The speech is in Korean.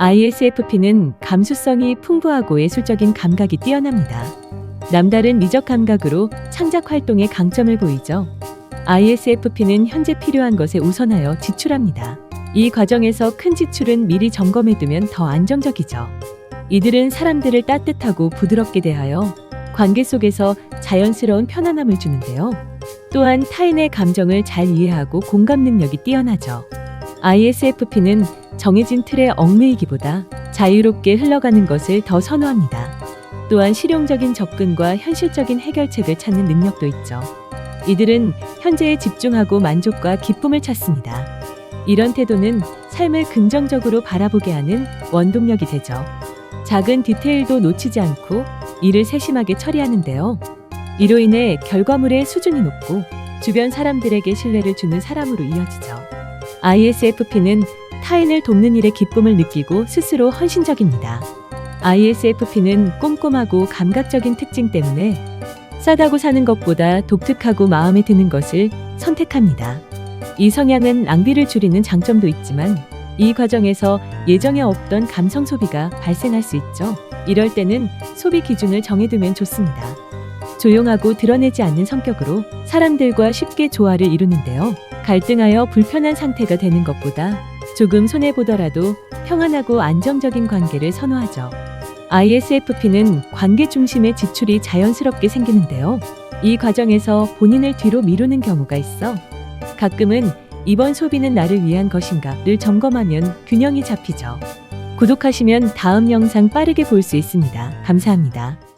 ISFP는 감수성이 풍부하고 예술적인 감각이 뛰어납니다. 남다른 미적 감각으로 창작 활동에 강점을 보이죠. ISFP는 현재 필요한 것에 우선하여 지출합니다. 이 과정에서 큰 지출은 미리 점검해두면 더 안정적이죠. 이들은 사람들을 따뜻하고 부드럽게 대하여 관계 속에서 자연스러운 편안함을 주는데요. 또한 타인의 감정을 잘 이해하고 공감 능력이 뛰어나죠. ISFP는 정해진 틀에 얽매이기보다 자유롭게 흘러가는 것을 더 선호합니다. 또한 실용적인 접근과 현실적인 해결책을 찾는 능력도 있죠. 이들은 현재에 집중하고 만족과 기쁨을 찾습니다. 이런 태도는 삶을 긍정적으로 바라보게 하는 원동력이 되죠. 작은 디테일도 놓치지 않고 일을 세심하게 처리하는데요. 이로 인해 결과물의 수준이 높고 주변 사람들에게 신뢰를 주는 사람으로 이어지죠. ISFP는 타인을 돕는 일에 기쁨을 느끼고 스스로 헌신적입니다. ISFP는 꼼꼼하고 감각적인 특징 때문에 싸다고 사는 것보다 독특하고 마음에 드는 것을 선택합니다. 이 성향은 낭비를 줄이는 장점도 있지만 이 과정에서 예정에 없던 감성 소비가 발생할 수 있죠. 이럴 때는 소비 기준을 정해두면 좋습니다. 조용하고 드러내지 않는 성격으로 사람들과 쉽게 조화를 이루는데요. 갈등하여 불편한 상태가 되는 것보다 조금 손해보더라도 평안하고 안정적인 관계를 선호하죠. ISFP는 관계 중심의 지출이 자연스럽게 생기는데요. 이 과정에서 본인을 뒤로 미루는 경우가 있어 가끔은 이번 소비는 나를 위한 것인가를 점검하면 균형이 잡히죠. 구독하시면 다음 영상 빠르게 볼 수 있습니다. 감사합니다.